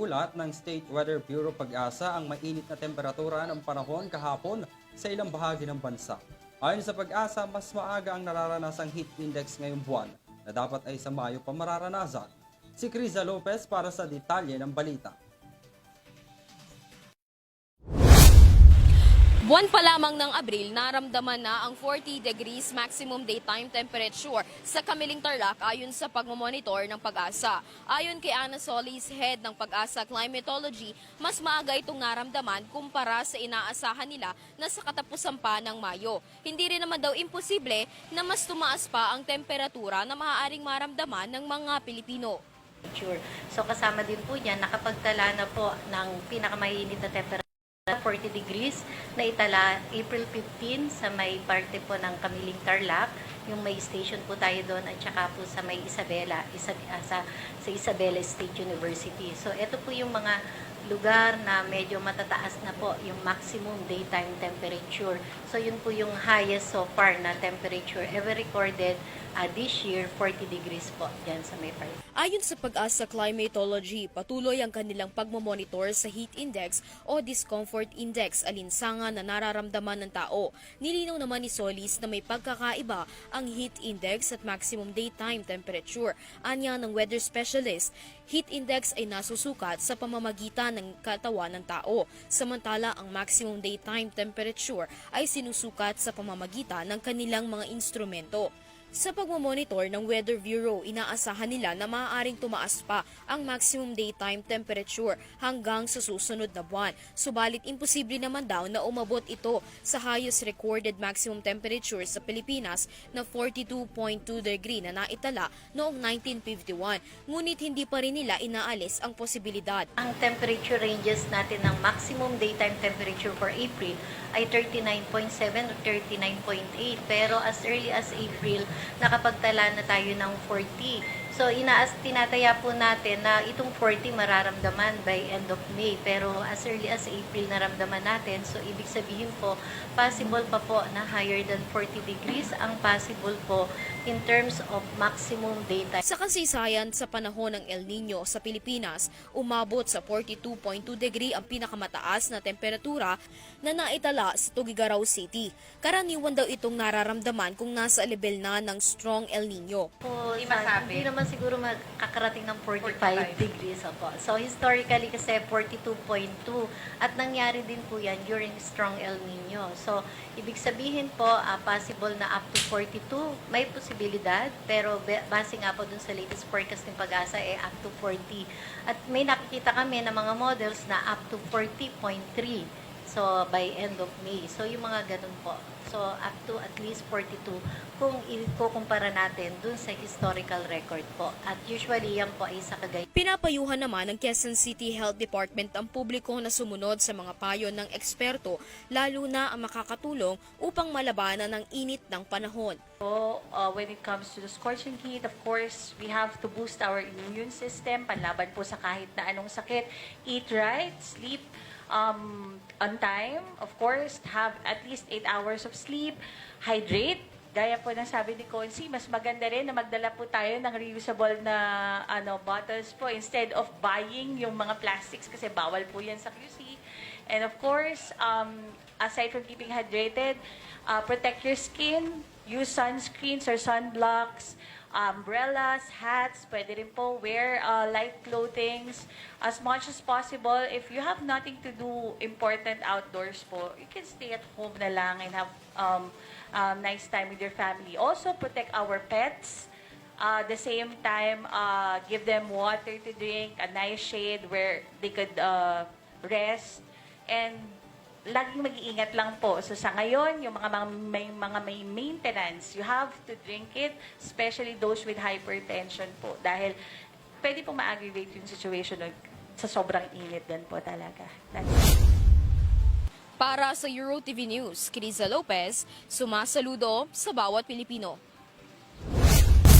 Iniulat ng State Weather Bureau Pag-asa ang mainit na temperatura ng panahon kahapon sa ilang bahagi ng bansa. Ayon sa Pag-asa, mas maaga ang nararanasang heat index ngayong buwan na dapat ay sa Mayo pa mararanasan. Si Criza Lopez para sa detalye ng balita. Buwan pa lamang ng Abril, naramdaman na ang 40 degrees maximum daytime temperature sa Kamiling Tarlac ayon sa pagmamonitor ng pag-asa. Ayon kay Ana Solis, head ng pag-asa climatology, mas maaga itong naramdaman kumpara sa inaasahan nila na sa katapusan pa ng Mayo. Hindi rin naman daw imposible na mas tumaas pa ang temperatura na maaaring maramdaman ng mga Pilipino. So kasama din po niyan, nakapagtala na po ng pinakamainit na temperature 40 degrees na itala April 15 sa may parte po ng Kamiling Tarlac. Yung may station po tayo doon at saka po sa may Isabela, isa, ah, sa, sa Isabela State University. So ito po yung mga lugar na medyo matataas na po yung maximum daytime temperature. So yun po yung highest so far na temperature ever recorded ah, this year, 40 degrees po dyan sa may part. Ayon sa pag-asa climatology, patuloy ang kanilang pagmamonitor sa heat index o discomfort index alinsangan na nararamdaman ng tao. Nilinaw naman ni Solis na may pagkakaiba ang heat index at maximum daytime temperature. Anya ng weather specialist, heat index ay nasusukat sa pamamagitan ng katawan ng tao, samantala ang maximum daytime temperature ay sinusukat sa pamamagitan ng kanilang mga instrumento. Sa pagmamonitor ng Weather Bureau, inaasahan nila na maaaring tumaas pa ang maximum daytime temperature hanggang sa susunod na buwan. Subalit imposible naman daw na umabot ito sa highest recorded maximum temperature sa Pilipinas na 42.2 degree na naitala noong 1951. Ngunit hindi pa rin nila inaalis ang posibilidad. Ang temperature ranges natin ng maximum daytime temperature for April ay 39.7 o 39.8. Pero as early as April, nakapagtala na tayo ng 40. So inaas tinataya po natin na itong 40 mararamdaman by end of May. Pero as early as April naramdaman natin. So ibig sabihin po, possible pa po na higher than 40 degrees ang possible po in terms of maximum daytime. Sa kasaysayan sa panahon ng El Nino sa Pilipinas, umabot sa 42.2 degree ang pinakamataas na temperatura na naitala sa Tugigaraw City. Karaniwan daw itong nararamdaman kung nasa level na ng strong El Nino. po, Hindi sa- masabi. hindi naman siguro makakarating ng 45, 45. degrees. Opo. So, historically kasi 42.2 at nangyari din po yan during strong El Nino. So, ibig sabihin po, ah, possible na up to 42, may posibilidad, pero base nga po dun sa latest forecast ng pag-asa, eh, up to 40. At may nakikita kami na mga models na up to 40.3. So, by end of May. So, yung mga ganun po. So, up to at least 42 kung ikukumpara natin dun sa historical record po. At usually, yan po ay sa Cagayan Pinapayuhan naman ng Quezon City Health Department ang publiko na sumunod sa mga payo ng eksperto, lalo na ang makakatulong upang malabanan ang init ng panahon. So, uh, when it comes to the scorching heat, of course, we have to boost our immune system, panlaban po sa kahit na anong sakit. Eat right, sleep um, on time, of course, have at least 8 hours of sleep, hydrate, Gaya po ng sabi ni Consi, mas maganda rin na magdala po tayo ng reusable na ano bottles po instead of buying yung mga plastics kasi bawal po yan sa QC. And of course, um, aside from keeping hydrated, uh, protect your skin, use sunscreens or sunblocks, umbrellas, hats, pwede rin po wear uh, light clothing as much as possible. If you have nothing to do important outdoors po, you can stay at home na lang and have um, um, nice time with your family. Also, protect our pets. Uh, the same time, uh, give them water to drink, a nice shade where they could uh, rest. And laging mag-iingat lang po. So sa ngayon, yung mga, mga may mga may maintenance, you have to drink it, especially those with hypertension po. Dahil pwede po ma-aggravate yung situation sa sobrang init din po talaga. That's. Para sa EuroTV News, Criza Lopez, sumasaludo sa bawat Pilipino.